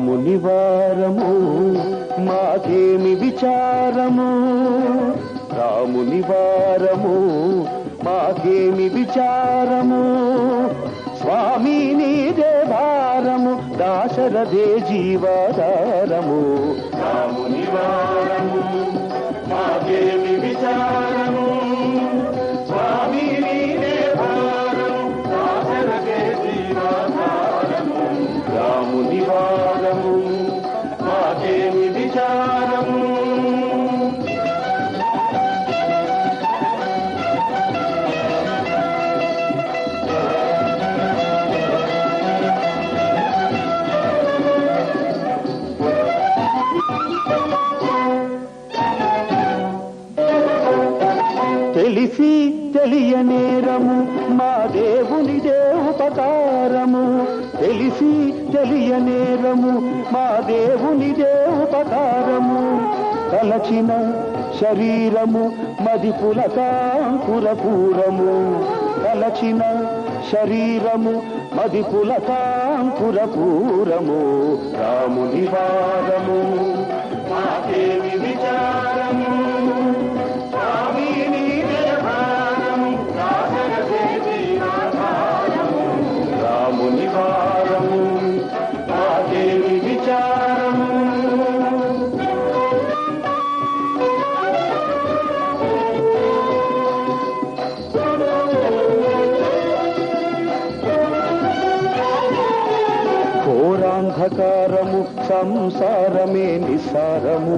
రామునివారము మాకేమి విచారము? రామునివారము మాకేమి విచారము? స్వామి నీదే భారము దాశరథే జీవాధారము. తెలిసి తెలియనేరము మా దేవునిదే ఉపకారము తెలిసి తెలియనేరము మా దేవునిదే ఉపకారము తలచిన శరీరము మదిపుల కాంకురపూరము. తలచిన శరీరము మది పులకాంకురపూరము రాముని వారము దేవి విచారము ఘోరాంధకారము సంసారమే నిసారము.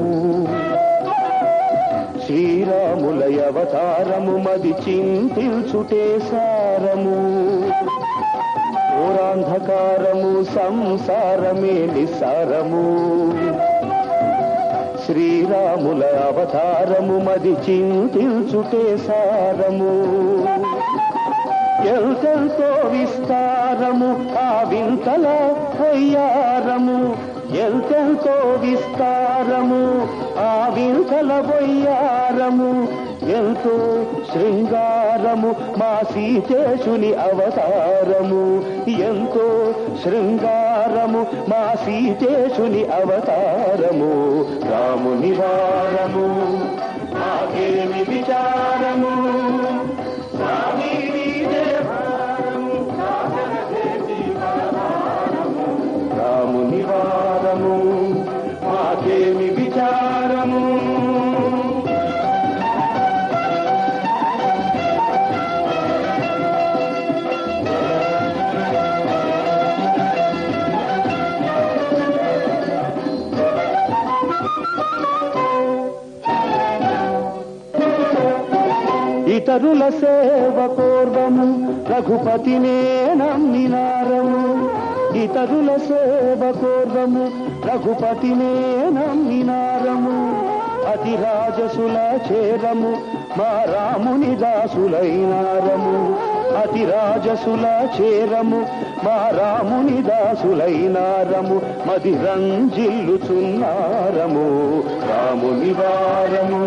శ్రీరాములయ అవతారము మది చింతిల్చుటే సారము. ఘోరాంధకారము సంసారమే నిసారము. శ్రీరాముల అవతారము మది చింతిల్చుటే సారము. ఎంతెంతో విస్తారము ఆ వింతల బొయ్యారము ఎంతెంతో విస్తారము ఆ వింతల బొయ్యారము ఎంతో శృంగారము మా సీతేశుని అవతారము. ఎంతో శృంగారము మా సీతేశుని అవతారము. రాముని వారము మాకేమి విచారము? ఇతరుల సేవ కోర్వము రఘుపతినే నమ్మినారము. ఇతరుల సేవ కోర్వము రఘుపతినే నమ్మినారము. అతి రాజసుల చేరము మా రాముని దాసులైనారము. అతి రాజసుల చేరము మా రాముని దాసులైనారము. మది రంజిల్లుచున్నారము రాముని వారము.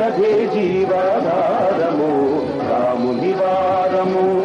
వరదే జీవాధారము రాముని వారము.